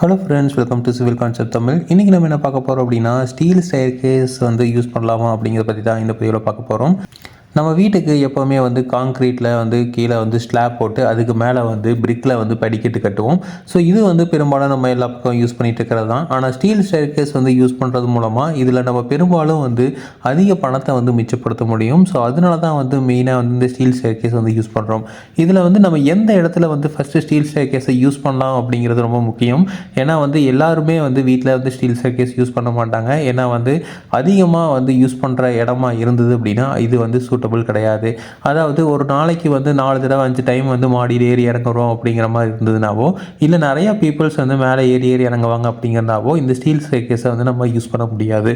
Hello friends welcome to civil concept Tamil இன்றைக்கி நம்ம என்ன பார்க்க போகிறோம் அப்படின்னா ஸ்டீல் ஸ்டேர் கேஸ் வந்து யூஸ் பண்ணலாமா அப்படிங்கிறத பற்றி தான் இந்த பதிவில் பார்க்க போகிறோம் நம்ம வீட்டுக்கு எப்போவுமே வந்து காங்க்ரீட்டில் வந்து கீழே வந்து ஸ்லாப் போட்டு அதுக்கு மேலே வந்து பிரிக்கில் வந்து படிக்கட்டு கட்டுவோம். ஸோ இது வந்து பெரும்பாலும் நம்ம எல்லா பக்கம் யூஸ் பண்ணிட்டு இருக்கிறது தான் ஆனால் ஸ்டீல் ஸ்டேர்கேஸ் வந்து யூஸ் பண்ணுறது மூலமாக இதில் நம்ம பெரும்பாலும் வந்து அதிக பணத்தை வந்து மிச்சப்படுத்த முடியும். ஸோ அதனால தான் வந்து மெயினாக வந்து இந்த ஸ்டீல் ஸ்டேர்கேஸ் வந்து யூஸ் பண்ணுறோம் இதில் வந்து நம்ம எந்த இடத்துல வந்து ஃபஸ்ட்டு ஸ்டீல் ஸ்டேர்கேஸை யூஸ் பண்ணலாம் அப்படிங்கிறது ரொம்ப முக்கியம். ஏன்னா வந்து எல்லாருமே வந்து வீட்டில் வந்து ஸ்டீல் ஸ்டேர்கேஸ் யூஸ் பண்ண மாட்டாங்க. ஏன்னா வந்து அதிகமாக வந்து யூஸ் பண்ணுற இடமா இருந்தது அப்படின்னா இது வந்து சூட்டபுள் கிடையாது. அதாவது ஒரு நாளைக்கு வந்து நாலு தடவை அஞ்சு டைம் வந்து மாடியில் ஏறி இறங்குறோம் அப்படிங்கிற மாதிரி இருந்ததுனாவோ இல்லை நிறையா பீப்புள்ஸ் வந்து மேலே ஏறி ஏறி இறங்குவாங்க அப்படிங்கிறதாவோ இந்த ஸ்டீல் ஸ்டேர்கேஸை வந்து நம்ம யூஸ் பண்ண முடியாது.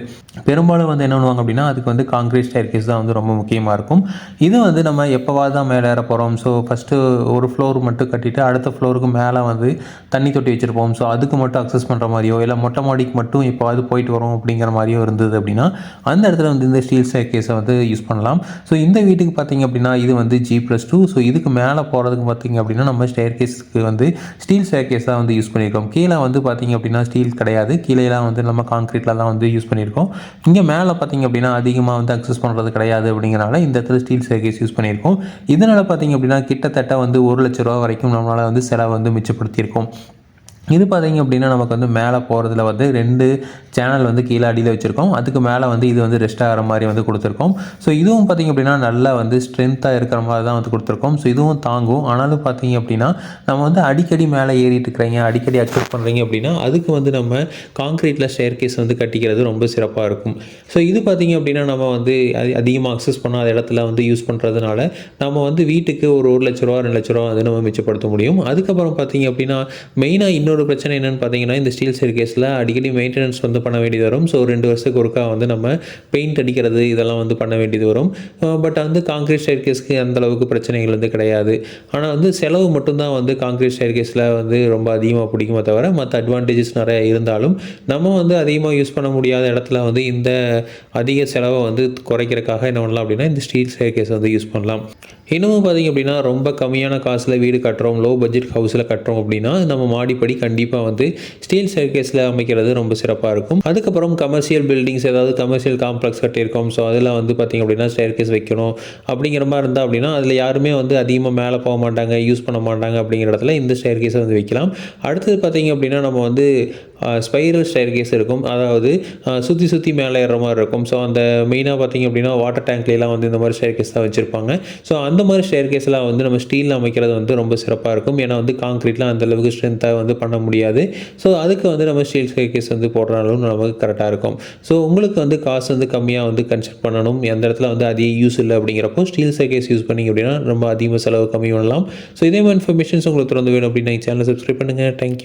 பெரும்பாலும் வந்து என்ன பண்ணுவாங்க அப்படின்னா அதுக்கு வந்து காங்கிரீட் ஸ்டேர்கேஸ் தான் வந்து ரொம்ப முக்கியமாக இருக்கும். இது வந்து நம்ம எப்போவாது தான் மேலே ஏற போகிறோம் ஸோ ஃபஸ்ட்டு ஒரு ஃப்ளோர் மட்டும் கட்டிட்டு அடுத்த ஃப்ளோருக்கு மேலே வந்து தண்ணி தொட்டி வச்சுருப்போம். ஸோ அதுக்கு மட்டும் அக்சஸ் பண்ணுற மாதிரியோ இல்லை மொட்டை மாடிக்கு மட்டும் எப்போவாது போயிட்டு வரோம் அப்படிங்கிற மாதிரியோ இருந்தது அப்படின்னா அந்த இடத்துல வந்து இந்த ஸ்டீல் ஸ்டேர்கேஸை வந்து யூஸ் பண்ணலாம். ஸோ ஸோ இந்த வீட்டுக்கு பார்த்தீங்க அப்படின்னா இது வந்து ஜி ப்ளஸ் டூ ஸோ இதுக்கு மேலே போகிறதுக்கு பார்த்தீங்க அப்படின்னா நம்ம ஸ்டேர் கேஸ்க்கு வந்து ஸ்டீல் ஸ்டேர் கேஸ் தான் வந்து யூஸ் பண்ணியிருக்கோம். கீழே வந்து பார்த்தீங்க அப்படின்னா ஸ்டீல் கிடையாது. கீழேலாம் வந்து நம்ம காங்கிரீட்டில் தான் வந்து யூஸ் பண்ணியிருக்கோம். இங்கே மேலே பார்த்தீங்க அப்படின்னா அதிகமாக வந்து அக்சஸ் பண்ணுறது கிடையாது அப்படிங்கிறனால இந்த இடத்துல ஸ்டீல் ஸ்டேர் கேஸ் யூஸ் பண்ணியிருக்கோம். இதனால் பார்த்தீங்க அப்படின்னா கிட்டத்தட்ட வந்து ஒரு லட்ச ரூபா வரைக்கும் நம்மளால் வந்து செலவு வந்து மிச்சப்படுத்தியிருக்கோம். இது பார்த்தீங்க அப்படின்னா நமக்கு வந்து மேலே போகிறதுல வந்து ரெண்டு சேனல் வந்து கீழே அடியில் வச்சுருக்கோம். அதுக்கு மேலே வந்து இது வந்து ரெஸ்ட் ஆகிற மாதிரி வந்து கொடுத்துருக்கோம். ஸோ இதுவும் பார்த்திங்க அப்படின்னா நல்லா வந்து ஸ்ட்ரென்த்தாக இருக்கிற மாதிரி தான் வந்து கொடுத்துருக்கோம். ஸோ இதுவும் தாங்கும். ஆனாலும் பார்த்தீங்க அப்படின்னா நம்ம வந்து அடிக்கடி மேலே ஏறிட்டு இருக்கிறீங்க அடிக்கடி அக்சஸ் பண்ணுறீங்க அப்படின்னா அதுக்கு வந்து நம்ம காங்கிரீட்டில் ஸ்டேர் கேஸ் வந்து கட்டிக்கிறது ரொம்ப சிறப்பாக இருக்கும். ஸோ இது பார்த்திங்க அப்படின்னா நம்ம வந்து அதிகமாக அக்சஸ் பண்ணாத இடத்துல வந்து யூஸ் பண்ணுறதுனால நம்ம வந்து வீட்டுக்கு ஒரு ஒரு லட்ச ரூபா ரெண்டு லட்ச ரூபா வந்து நம்ம மிச்சப்படுத்த முடியும். அதுக்கப்புறம் பார்த்திங்க அப்படின்னா மெயினாக இன்னொரு இன்னொரு பிரச்சனை என்னென்னு பார்த்தீங்கன்னா இந்த ஸ்டீல் சேர் கேஸில் அடிக்கடி மெயின்டெனன்ஸ் வந்து பண்ண வேண்டியது வரும். ஸோ ரெண்டு வருஷத்துக்கு ஒருக்கா வந்து நம்ம பெயிண்ட் அடிக்கிறது இதெல்லாம் வந்து பண்ண வேண்டியது வரும். பட் வந்து காங்கிரீட் ஸ்டேர் கேஸ்க்கு அந்த அளவுக்கு பிரச்சனைகள் வந்து கிடையாது. ஆனால் வந்து செலவு மட்டும்தான் வந்து காங்கிரீட் ஸ்டேர் கேஸில் வந்து ரொம்ப அதிகமாக பிடிக்குமே தவிர மற்ற அட்வான்டேஜஸ் நிறைய இருந்தாலும் நம்ம வந்து அதிகமாக யூஸ் பண்ண முடியாத இடத்துல வந்து இந்த அதிக செலவை வந்து குறைக்கிறதுக்காக என்ன பண்ணலாம் அப்படின்னா இந்த ஸ்டீல் ஸ்டேர் கேஸ் வந்து யூஸ் பண்ணலாம். இன்னமும் பார்த்திங்க அப்படின்னா ரொம்ப கம்மியான காசில் வீடு கட்டுறோம் லோ பட்ஜெட் ஹவுஸில் கட்டுறோம் அப்படின்னா நம்ம மாடிப்படி கண்டிப்பாக வந்து ஸ்டீல் சர்க்கேஸில் அமைக்கிறது ரொம்ப சிறப்பாக இருக்கும். அதுக்கப்புறம் கமர்ஷியல் பில்டிங்ஸ் ஏதாவது கமர்ஷியல் காம்ப்ளெக்ஸ் கட்டியிருக்கோம். ஸோ அதில் வந்து பார்த்திங்க அப்படின்னா ஸ்டேர் வைக்கணும் அப்படிங்கிற மாதிரி இருந்தால் அப்படின்னா அதில் யாருமே வந்து அதிகமாக மேலே போக மாட்டாங்க யூஸ் பண்ண மாட்டாங்க அப்படிங்கிற இடத்துல இந்த ஸ்டேர் வந்து வைக்கலாம். அடுத்தது பார்த்திங்க அப்படின்னா நம்ம வந்து ஸ்பைரல் ஸ்டேர்கேஸ் இருக்கும். அதாவது சுற்றி சுற்றி மேலே ஏற மாதிரி இருக்கும். ஸோ அந்த மெயினாக பார்த்திங்க அப்படின்னா வாட்டர் டேங்க்லாம் வந்து இந்த மாதிரி ஸ்டேர்கேஸ் தான் வச்சுருப்பாங்க. ஸோ அந்த அந்த மாதிரி ஸ்டேர் கேஸ்லாம் வந்து நம்ம ஸ்டீலில் அமைக்கிறது வந்து ரொம்ப சிறப்பாக இருக்கும். ஏன்னா வந்து காங்க்ரீட்லாம் அந்தளவுக்கு ஸ்ட்ரென்த்தாக வந்து பண்ண முடியாது. ஸோ அதுக்கு வந்து நம்ம ஸ்டீல் ஸ்டேர் கேஸ் வந்து போடுறாலும் நமக்கு கரெக்டாக இருக்கும். ஸோ உங்களுக்கு வந்து காசு வந்து கம்மியாக வந்து கன்சல்ட் பண்ணணும். எந்த இடத்துல வந்து அதிக யூஸ் இல்லை அப்படிங்கிறப்போ ஸ்டீல் ஸ்டேர் கேஸ் யூஸ் பண்ணிங்க அப்படின்னா ரொம்ப அதிகமாக செலவு கம்மி பண்ணலாம். ஸோ இதே மாதிரி இன்ஃபர்மேஷன்ஸ் உங்களுக்கு தொடர்ந்து வேணும் அப்படின்னா சேனலை சப்ஸ்கிரைப் பண்ணுங்கள் தேங்க்யூ